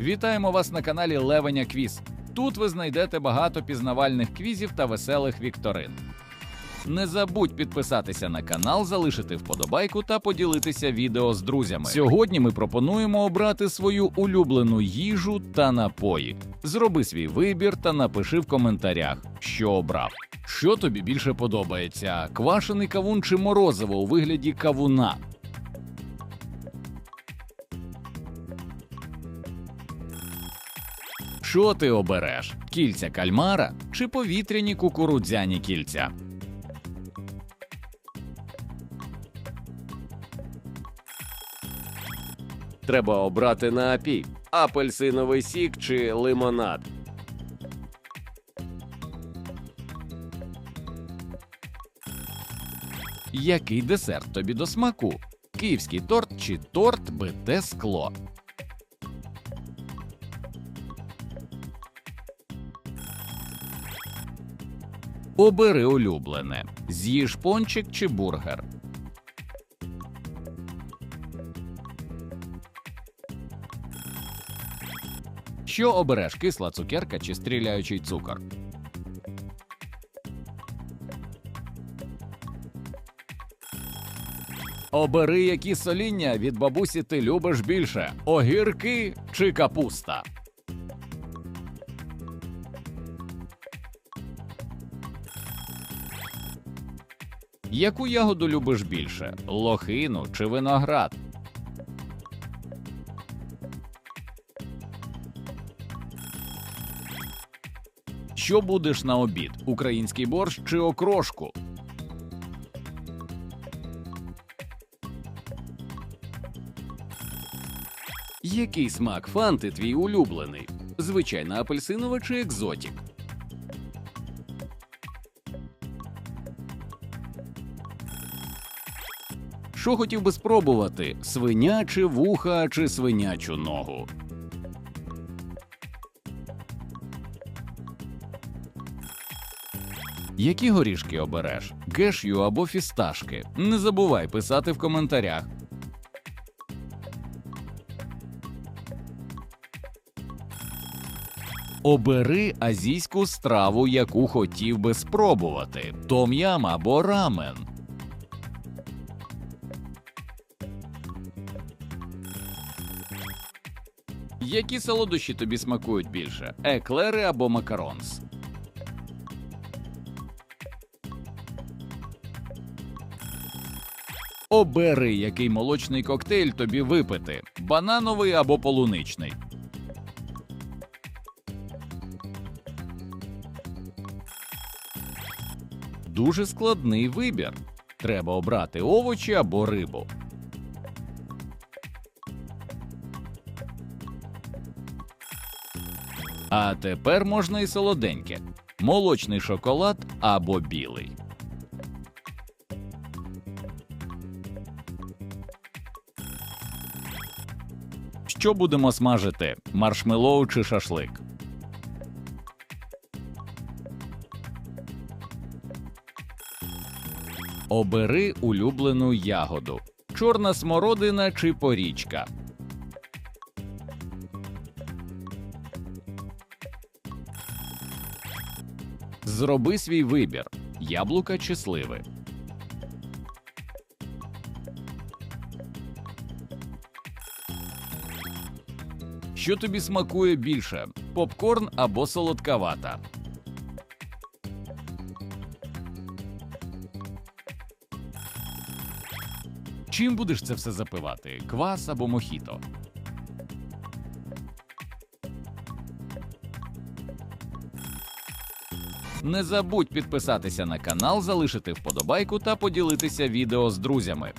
Вітаємо вас на каналі Левеня Квіз. Тут ви знайдете багато пізнавальних квізів та веселих вікторин. Не забудь підписатися на канал, залишити вподобайку та поділитися відео з друзями. Сьогодні ми пропонуємо обрати свою улюблену їжу та напої. Зроби свій вибір та напиши в коментарях, що обрав. Що тобі більше подобається: квашений кавун чи морозиво у вигляді кавуна? Що ти обереш? Кільця кальмара чи повітряні кукурудзяні кільця? Треба обрати напій: апельсиновий сік чи лимонад. Який десерт тобі до смаку? Київський торт чи торт бите скло? Обери улюблене. З'їж пончик чи бургер. Що обереш кисла цукерка чи стріляючий цукор? Обери, які соління від бабусі ти любиш більше: огірки чи капуста. Яку ягоду любиш більше: лохину чи виноград? Що будеш на обід? Український борщ чи окрошку? Який смак фанти твій улюблений? Звичайна апельсинова чи екзотік? Що хотів би спробувати? Свиня чи вуха чи свинячу ногу? Які горішки обереш? Гешю або фісташки? Не забувай писати в коментарях. Обери азійську страву, яку хотів би спробувати: том-ям або рамен. Які солодощі тобі смакують більше? Еклери або макаронс? Обери, який молочний коктейль тобі випити: банановий або полуничний. Дуже складний вибір. Треба обрати овочі або рибу. А тепер можна і солоденьке: молочний шоколад або білий. Що будемо смажити? Маршмеллоу чи шашлик? Обери улюблену ягоду: чорна смородина чи порічка. Зроби свій вибір: яблука чи сливи. Що тобі смакує більше: попкорн або солодкавата? Чим будеш це все запивати? Квас або мохіто? Не забудь підписатися на канал, залишити вподобайку та поділитися відео з друзями.